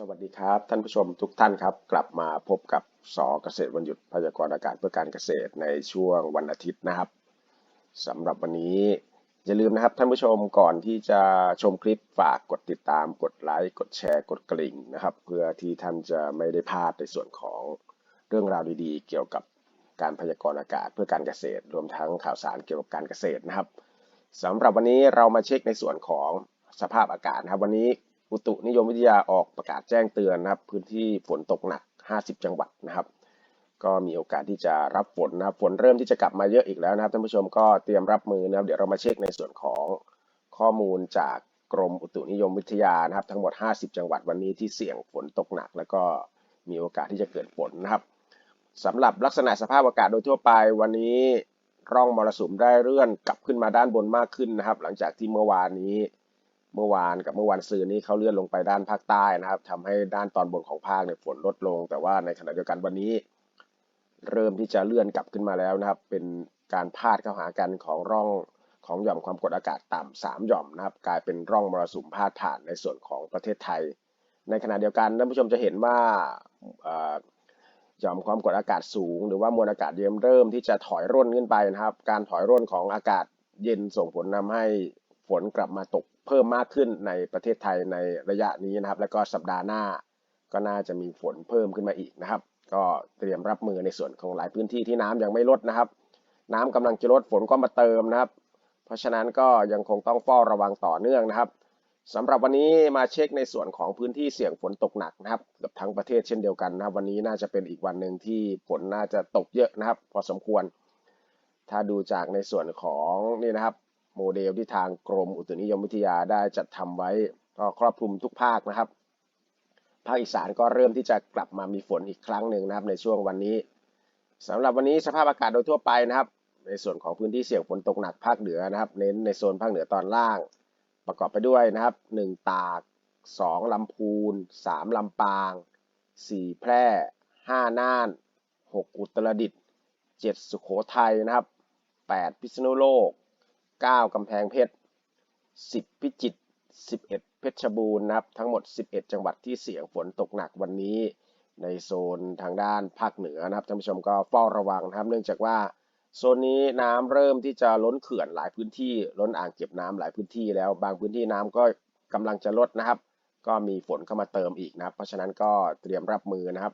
สวัสดีครับ ท่านผู้ชมทุกท่านครับ กลับมาพบกับสอเกษตรวันหยุดพยากรณ์อากาศเพื่อการเกษตรในช่วงวันอาทิตย์นะครับสำหรับวันนี้อย่าลืมนะครับท่านผู้ชมก่อนที่จะชมคลิปฝากกดติดตามกดไลค์กดแชร์กดกริ่งนะครับ เพื่อที่ท่านจะไม่ได้พลาดในส่วนของเรื่องราวดีๆ เกี่ยวกับการพยากรณ์อากาศเพื่อการเกษตร รวมทั้งข่าวสารเกี่ยวกับการเกษตรนะครับสำหรับวันนี้เรามาเช็คในส่วนของสภาพอากาศนะครับวันนี้ อุตุนิยมวิทยาออกประกาศแจ้งเตือนนะครับ พื้นที่ฝนตกหนัก 50 จังหวัดนะครับ ก็มีโอกาสที่จะรับฝนนะครับฝนเริ่มที่จะกลับมาเยอะอีกแล้วนะครับท่านผู้ชมก็เตรียมรับมือนะครับ เดี๋ยวเรามาเช็คในส่วนของข้อมูลจากกรมอุตุนิยมวิทยานะครับ ทั้งหมด 50 จังหวัดวันนี้ที่เสี่ยงฝนตกหนัก แล้วก็มีโอกาสที่จะเกิดฝนนะครับสำหรับลักษณะสภาพอากาศโดยทั่วไปวันนี้ร่องมรสุมได้เลื่อนกลับขึ้นมาด้านบนมากขึ้นนะครับ หลังจากที่เมื่อวานนี้ เมื่อวานกับเมื่อวันซืนนี้เขาเลื่อนลงไปด้านภาคใต้นะครับทำให้ด้านตอนบนของภาคเนี่ยฝนลดลง แต่ว่าในขณะเดียวกันวันนี้ เริ่มที่จะเลื่อนกลับขึ้นมาแล้วนะครับ เป็นการพาดเข้าหากันของร่องของหย่อมความกดอากาศต่ำสามหย่อมนะครับ กลายเป็นร่องมรสุมพาดผ่านในส่วนของประเทศไทย ในขณะเดียวกันท่านผู้ชมจะเห็นว่าหย่อมความกดอากาศสูง หรือว่ามวลอากาศเย็นเริ่มที่จะถอยร่นขึ้นไปนะครับ การถอยร่นของอากาศเย็นส่งผลทาให้ฝนกลับมาตก เพิ่มมากขึ้นในประเทศไทยในระยะนี้นะครับ แล้วก็สัปดาห์หน้าก็น่าจะมีฝนเพิ่มขึ้นมาอีกนะครับ ก็เตรียมรับมือในส่วนของหลายพื้นที่ที่น้ำยังไม่ลดนะครับ น้ำกำลังจะลดฝนก็มาเติมนะครับ เพราะฉะนั้นก็ยังคงต้องเฝ้าระวังต่อเนื่องนะครับสำหรับวันนี้มาเช็คในส่วนของพื้นที่เสี่ยงฝนตกหนักนะครับเกือบทั้งประเทศเช่นเดียวกันนะครับ วันนี้น่าจะเป็นอีกวันหนึ่งที่ฝนน่าจะตกเยอะนะครับ พอสมควร ถ้าดูจากในส่วนของนี่นะครับ โมเดลที่ทางกรมอุตุนิยมวิทยาได้จัดทำไว้ก็ครอบคลุมทุกภาคนะครับ ภาคอีสานก็เริ่มที่จะกลับมามีฝนอีกครั้งหนึ่งนะครับในช่วงวันนี้สำหรับวันนี้สภาพอากาศโดยทั่วไปนะครับ ในส่วนของพื้นที่เสี่ยงฝนตกหนักภาคเหนือนะครับ เน้นในโซนภาคเหนือตอนล่าง ประกอบไปด้วยนะครับ 1 ตาก 2 ลำพูน 3 ลำปาง 4 แพร่ 5 น่าน 6 อุตรดิตถ์7สุโขทัยนะครับ 8 พิษณุโลก 9 กำแพงเพชร 10 พิจิตร 11 เพชรบูรณ์นะครับ ทั้งหมด 11 จังหวัดที่เสี่ยงฝนตกหนักวันนี้ในโซนทางด้านภาคเหนือนะครับท่านผู้ชมก็เฝ้าระวังนะครับเนื่องจากว่าโซนนี้น้ำเริ่มที่จะล้นเขื่อนหลายพื้นที่ ล้นอ่างเก็บน้ำหลายพื้นที่แล้วบางพื้นที่น้ำก็กำลังจะลดนะครับ ก็มีฝนเข้ามาเติมอีกนะครับ เพราะฉะนั้นก็เตรียมรับมือนะครับ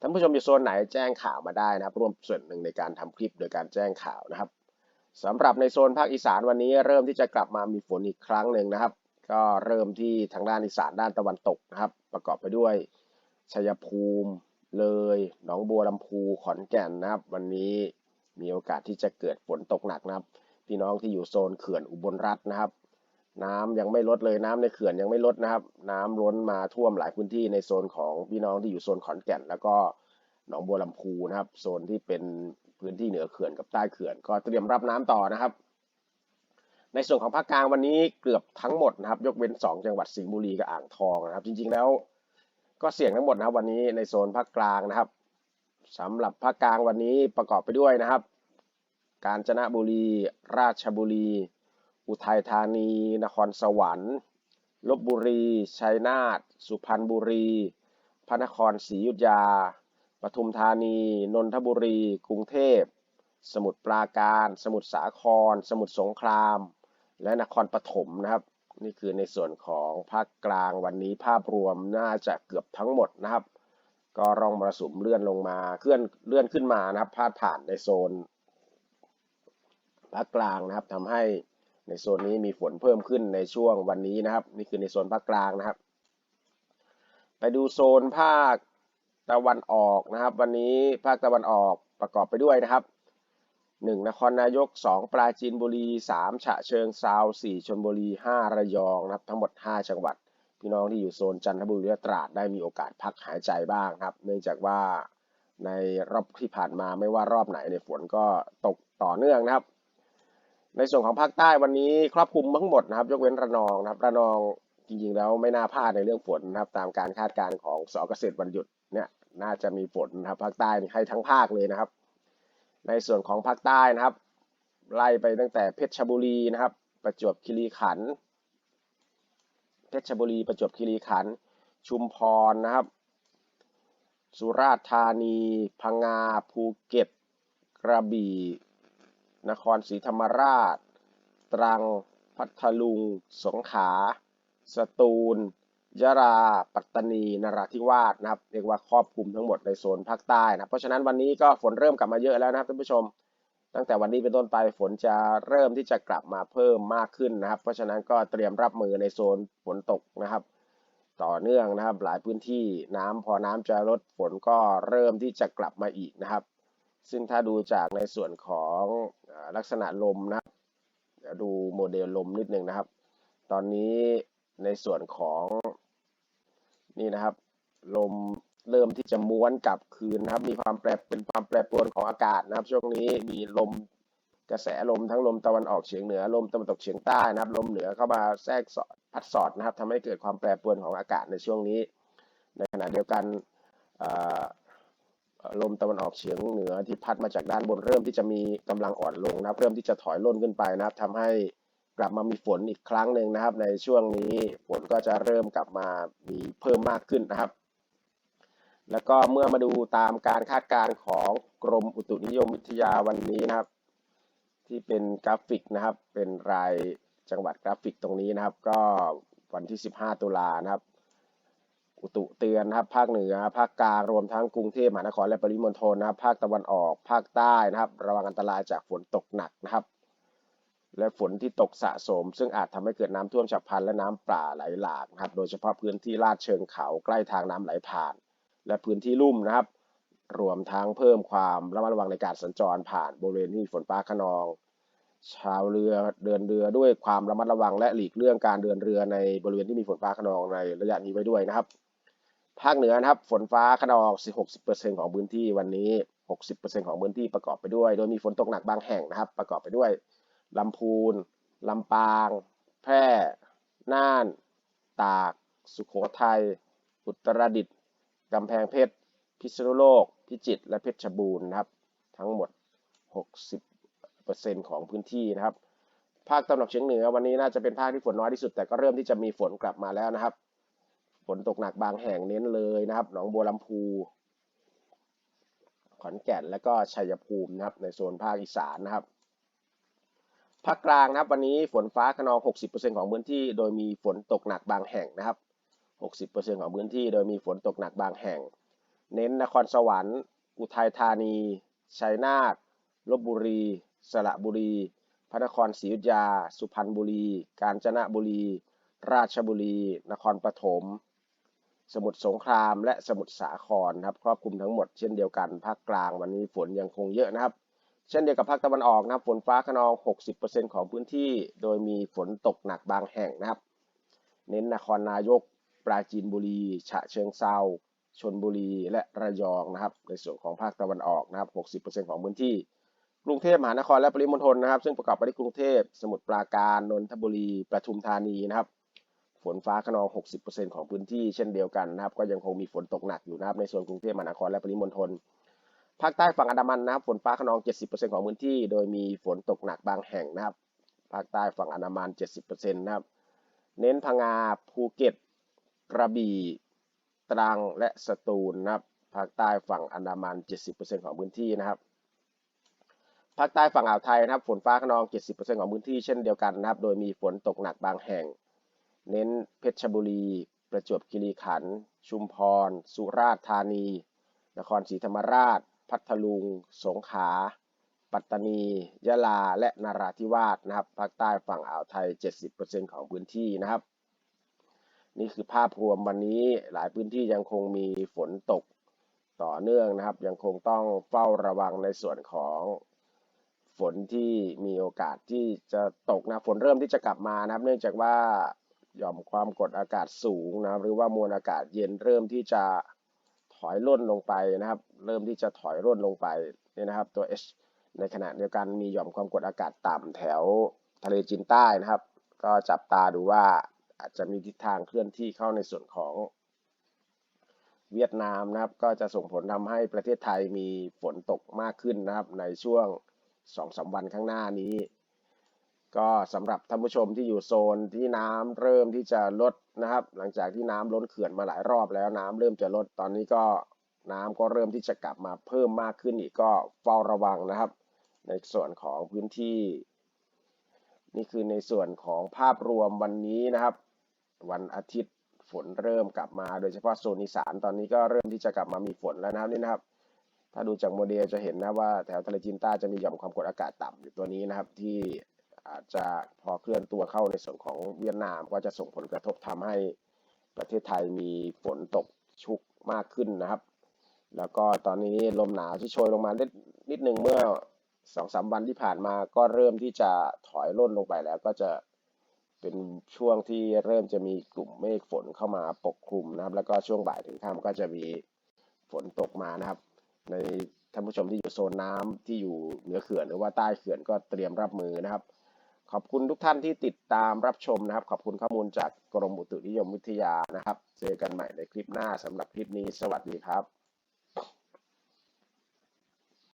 ท่านผู้ชมอยู่โซนไหนแจ้งข่าวมาได้นะครับ ร่วมส่วนหนึ่งในการทำคลิปโดยการแจ้งข่าวนะครับ สำหรับในโซนภาคอีสานวันนี้เริ่มที่จะกลับมามีฝนอีกครั้งหนึ่งนะครับ ก็เริ่มที่ทางด้านอีสานด้านตะวันตกนะครับ ประกอบไปด้วยชัยภูมิ เลยหนองบัวลำพูขอนแก่นนะครับ วันนี้มีโอกาสที่จะเกิดฝนตกหนักนะครับ พี่น้องที่อยู่โซนเขื่อนอุบลรัฐนะครับ น้ำยังไม่ลดเลยน้ำในเขื่อนยังไม่ลดนะครับ น้ำล้นมาท่วมหลายพื้นที่ในโซนของพี่น้องที่อยู่โซนขอนแก่น แล้วก็หนองบัวลำพูนะครับ โซนที่เป็น พื้นที่เหนือเขื่อนกับใต้เขื่อน ก็เตรียมรับน้ำต่อนะครับ ในส่วนของภาคกลางวันนี้เกือบทั้งหมดนะครับ ยกเว้น 2 จังหวัดสิงห์บุรีกับอ่างทองนะครับ จริงๆแล้วก็เสี่ยงทั้งหมดนะครับวันนี้ในโซนภาคกลางนะครับสำหรับภาคกลางวันนี้ประกอบไปด้วยนะครับ กาญจนบุรี ราชบุรี อุทัยธานี นครสวรรค์ลบบุรี ชัยนาท สุพรรณบุรี พระนครศรีอยุธยา ปทุมธานี นนทบุรี กรุงเทพ สมุทรปราการ สมุทรสาคร สมุทรสงคราม และนครปฐมนะครับ นี่คือในส่วนของภาคกลางวันนี้ภาพรวมน่าจะเกือบทั้งหมดนะครับ ก็ร่องมรสุมเลื่อนลงมาเคลื่อนเลื่อนขึ้นมานะครับพาดผ่านในโซนภาคกลางนะครับทำให้ในโซนนี้มีฝนเพิ่มขึ้นในช่วงวันนี้นะครับ นี่คือในโซนภาคกลางนะครับ ไปดูโซนภาค ตะวันออกนะครับ วันนี้ภาคตะวันออกประกอบไปด้วยนะครับ 1. นครนายก 2 ปราจีนบุรี 3 ฉะเชิงเซา 4 ชลบุรี 5 ระยองนะครับ ทั้งหมด 5 จังหวัด พี่น้องที่อยู่โซนจันทบุรีและตราดได้มีโอกาสพักหายใจบ้างครับ เนื่องจากว่าในรอบที่ผ่านมาไม่ว่ารอบไหนในฝนก็ตกต่อเนื่องนะครับ ในส่วนของภาคใต้วันนี้ครอบคลุมทั้งหมดนะครับ ยกเว้นระนองนะครับ ระนองจริงๆแล้วไม่น่าพลาดในเรื่องฝนนะครับ ตามการคาดการณ์ของสเกษตรวันหยุด เนี่ยน่าจะมีฝนนะครับภาคใต้ให้ทั้งภาคเลยนะครับ ในส่วนของภาคใต้นะครับ ไล่ไปตั้งแต่เพชรบุรีนะครับ ประจวบคีรีขันธ์เพชรบุรีประจวบคีรีขันธ์ชุมพรนะครับ สุราษฎร์ธานี พังงา ภูเก็ต กระบี่ นครศรีธรรมราช ตรัง พัทลุง สงขลา สตูล ยะลาปัตตานีนราธิวาสนะครับเรียกว่าครอบคลุมทั้งหมดในโซนภาคใต้นะเพราะฉะนั้นวันนี้ก็ฝนเริ่มกลับมาเยอะแล้วนะครับท่านผู้ชม ตั้งแต่วันนี้เป็นต้นไปฝนจะเริ่มที่จะกลับมาเพิ่มมากขึ้นนะครับ เพราะฉะนั้นก็เตรียมรับมือในโซนฝนตกนะครับ ต่อเนื่องนะครับหลายพื้นที่น้ำพอน้ำจะลดฝนก็เริ่มที่จะกลับมาอีกนะครับ ซึ่งถ้าดูจากในส่วนของลักษณะลมนะครับเดี๋ยวดูโมเดลลมนิดนึงนะครับ ตอนนี้ในส่วนของ นี่นะครับ ลมเริ่มที่จะม้วนกลับคืนนะครับ มีความแปรเป็นความแปรปรวนของอากาศนะครับ ช่วงนี้มีลมกระแสลมทั้งลมตะวันออกเฉียงเหนือลมตะวันตกเฉียงใต้นะครับ ลมเหนือเข้ามาแทรกสอดพัดสอดนะครับทำให้เกิดความแปรปรวนของอากาศในช่วงนี้ ในขณะเดียวกันลมตะวันออกเฉียงเหนือที่พัดมาจากด้านบนเริ่มที่จะมีกำลังอ่อนลงนะครับ เริ่มที่จะถอยล่นขึ้นไปนะครับทำให้ กลับมามีฝนอีกครั้งหนึ่งนะครับ ในช่วงนี้ฝนก็จะเริ่มกลับมามีเพิ่มมากขึ้นนะครับ แล้วก็เมื่อมาดูตามการคาดการณ์ของกรมอุตุนิยมวิทยาวันนี้นะครับ ที่เป็นกราฟิกนะครับ เป็นรายจังหวัดกราฟิกตรงนี้นะครับ ก็วันที่ 15 ตุลานะครับ อุตุเตือนนะครับ ภาคเหนือ ภาคกลางรวมทั้งกรุงเทพมหานครและปริมณฑลนะครับ ภาคตะวันออก ภาคใต้นะครับ ระวังอันตรายจากฝนตกหนักนะครับ และฝนที่ตกสะสม ซึ่งอาจทำให้เกิดน้ำท่วมฉับพลันและน้ำป่าไหลหลากนะครับ โดยเฉพาะพื้นที่ลาดเชิงเขาใกล้ทางน้ำไหลผ่าน และพื้นที่ลุ่มนะครับ รวมทั้งเพิ่มความระมัดระวังในการสัญจรผ่านบริเวณที่มีฝนฟ้าขนอง ชาวเรือเดินเรือด้วยความระมัดระวัง และหลีกเลี่ยงการเดินเรือในบริเวณที่มีฝนฟ้าขนองในระยะนี้ไว้ด้วยนะครับ ภาคเหนือนะครับ ฝนฟ้าขนอง 60%ของพื้นที่วันนี้ 60%ของพื้นที่ประกอบไปด้วย โดยมีฝนตกหนักบางแห่งนะครับ ประกอบไปด้วย ลำพูน ลำปาง แพร่ น่าน ตาก สุโขทัย อุตรดิตถ์กำแพงเพชร พิษณุโลก พิจิตร และเพชรบูรณ์นะครับ ทั้งหมด 60%ของพื้นที่นะครับ ภาคตะวันออกเฉียงเหนือวันนี้น่าจะเป็นภาคที่ฝนน้อยที่สุด แต่ก็เริ่มที่จะมีฝนกลับมาแล้วนะครับ ฝนตกหนักบางแห่งเน้นเลยนะครับ หนองบัวลำพู ขอนแก่น และก็ชัยภูมินะครับ ในโซนภาคอีสานนะครับ ภาคกลางนะครับวันนี้ฝนฟ้าขนอง 60%ของพื้นที่ โดยมีฝนตกหนักบางแห่งนะครับ 60%ของพื้นที่โดยมีฝนตกหนักบางแห่ง เน้นนครสวรรค์ อุทัยธานี ชัยนาท ลบบุรี สระบุรี พระนครศรีอยุธยา สุพรรณบุรี กาญจนบุรี ราชบุรี นครปฐม สมุทรสงคราม และสมุทรสาครนะครับ ครอบคลุมทั้งหมดเช่นเดียวกัน ภาคกลางวันนี้ฝนยังคงเยอะนะครับ เช่นเดียวกับภาคตะวันออกนะครับ ฝนฟ้าขนอง 60%ของพื้นที่ โดยมีฝนตกหนักบางแห่งนะครับ เน้นนครนายก ปราจีนบุรี ฉะเชิงเซาชนบุรีและระยองนะครับ ในส่วนของภาคตะวันออกนะครับ 60%ของพื้นที่ กรุงเทพมหานครและปริมณฑลนะครับ ซึ่งประกอบไปด้วยกรุงเทพ สมุทรปราการ นนทบุรี ปทุมธานีนะครับ ฝนฟ้าขนอง 60%ของพื้นที่ เช่นเดียวกันนะครับ ก็ยังคงมีฝนตกหนักอยู่นะครับ ในส่วนกรุงเทพมหานครและปริมณฑล ภาคใต้ฝั่งอันดามันนะครับ ฝนฟ้าขนอง 70%ของพื้นที่ โดยมีฝนตกหนักบางแห่งนะครับ ภาคใต้ฝั่งอันดามัน 70%นะครับ เน้นพังงา ภูเก็ต กระบี่ ตรัง และสตูลนะครับ ภาคใต้ฝั่งอันดามัน 70%ของพื้นที่นะครับ ภาคใต้ฝั่งอ่าวไทยนะครับ ฝนฟ้าขนอง 70%ของพื้นที่เช่นเดียวกันนะครับ โดยมีฝนตกหนักบางแห่ง เน้นเพชรบุรี ประจวบคีรีขันธ์ ชุมพร สุราษฎร์ธานี นครศรีธรรมราช พัทลุง สงขลา ปัตตานี ยะลา และนราธิวาสนะครับ ภาคใต้ฝั่งอ่าวไทย 70%ของพื้นที่นะครับ นี่คือภาพรวมวันนี้หลายพื้นที่ยังคงมีฝนตกต่อเนื่องนะครับ ยังคงต้องเฝ้าระวังในส่วนของฝนที่มีโอกาสที่จะตกนะฝนเริ่มที่จะกลับมานะครับ เนื่องจากว่าหย่อมความกดอากาศสูงนะครับ หรือว่ามวลอากาศเย็นเริ่มที่จะ อยร่นลงไปนะครับ เริ่มที่จะถอยร่นลงไปนี่นะครับ ตัว H ในขณะเดียวกันมีหย่อมความกดอากาศต่ำแถวทะเลจีนใต้นะครับ ก็จับตาดูว่าอาจจะมีทิศทางเคลื่อนที่เข้าในส่วนของเวียดนามนะครับ ก็จะส่งผลทำให้ประเทศไทยมีฝนตกมากขึ้นนะครับ ในช่วงสองสามวันข้างหน้านี้ ก็สำหรับท่านผู้ชมที่อยู่โซนที่น้ำเริ่มที่จะลดนะครับ หลังจากที่น้ำล้นเขื่อนมาหลายรอบแล้วน้ำเริ่มจะลดตอนนี้ก็น้ำก็เริ่มที่จะกลับมาเพิ่มมากขึ้นอีกก็เฝ้าระวังนะครับ ในส่วนของพื้นที่ นี่คือในส่วนของภาพรวมวันนี้นะครับ วันอาทิตย์ฝนเริ่มกลับมาโดยเฉพาะโซนอีสานตอนนี้ก็เริ่มที่จะกลับมามีฝนแล้วนะครับนี่นะครับ ถ้าดูจากโมเดลจะเห็นนะว่าแถวทะเลจีนใต้จะมีหย่อมความกดอากาศต่ำอยู่ตัวนี้นะครับที่ อาจจะพอเคลื่อนตัวเข้าในส่วนของเวียดนามก็จะส่งผลกระทบทำให้ประเทศไทยมีฝนตกชุกมากขึ้นนะครับ แล้วก็ตอนนี้ลมหนาวที่โชยลงมานิดนิดหนึ่งเมื่อสองสามวันที่ผ่านมาก็เริ่มที่จะถอยร่นลงไปแล้วก็จะเป็นช่วงที่เริ่มจะมีกลุ่มเมฆฝนเข้ามาปกคลุมนะครับ แล้วก็ช่วงบ่ายถึงค่ำก็จะมีฝนตกมานะครับ ในท่านผู้ชมที่อยู่โซนน้ำที่อยู่เหนือเขื่อนหรือว่าใต้เขื่อนก็เตรียมรับมือนะครับ ขอบคุณทุกท่านที่ติดตามรับชมนะครับ ขอบคุณข้อมูลจากกรมอุตุนิยมวิทยานะครับ เจอกันใหม่ในคลิปหน้าสำหรับคลิปนี้ สวัสดีครับ